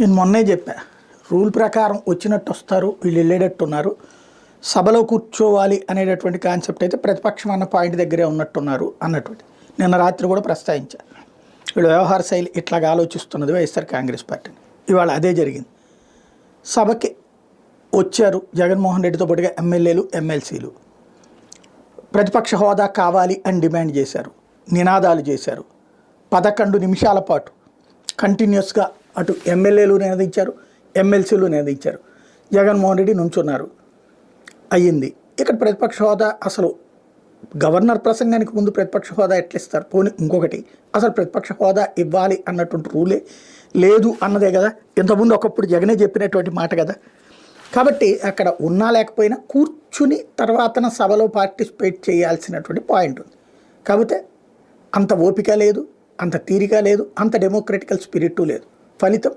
నేను మొన్నే చెప్పా రూల్ ప్రకారం వచ్చినట్టు వస్తారు వీళ్ళు వెళ్ళేటట్టు ఉన్నారు సభలో కూర్చోవాలి అనేటటువంటి కాన్సెప్ట్ అయితే ప్రతిపక్షం అన్న పాయింట్ దగ్గరే ఉన్నట్టున్నారు అన్నటువంటి. నిన్న రాత్రి కూడా ప్రస్తావించా. వీళ్ళు వ్యవహార శైలి ఇట్లాగా ఆలోచిస్తున్నది వైఎస్ఆర్ కాంగ్రెస్ పార్టీని ఇవాళ అదే జరిగింది. సభకి వచ్చారు జగన్మోహన్ రెడ్డితో పాటుగా ఎమ్మెల్యేలు ఎమ్మెల్సీలు. ప్రతిపక్ష హోదా కావాలి అని డిమాండ్ చేశారు నినాదాలు చేశారు. పదకొండు నిమిషాల పాటు కంటిన్యూస్గా అటు ఎమ్మెల్యేలు నినదించారు ఎమ్మెల్సీలు నినదించారు జగన్మోహన్ రెడ్డి నుంచున్నారు. అయ్యింది. ఇక్కడ ప్రతిపక్ష హోదా అసలు గవర్నర్ ప్రసంగానికి ముందు ప్రతిపక్ష హోదా ఎట్లా ఇస్తారు పోనీ ఇంకొకటి అసలు ప్రతిపక్ష హోదా ఇవ్వాలి అన్నటువంటి రూలే లేదు అన్నదే కదా? ఇంతకుముందు ఒకప్పుడు జగనే చెప్పినటువంటి మాట కదా? కాబట్టి అక్కడ ఉన్నా లేకపోయినా కూర్చుని తర్వాతన సభలో పార్టిసిపేట్ చేయాల్సినటువంటి పాయింట్ ఉంది. కాకపోతే అంత ఓపిక లేదు అంత తీరిక లేదు అంత డెమోక్రటికల్ స్పిరిట్ లేదు. ఫలితం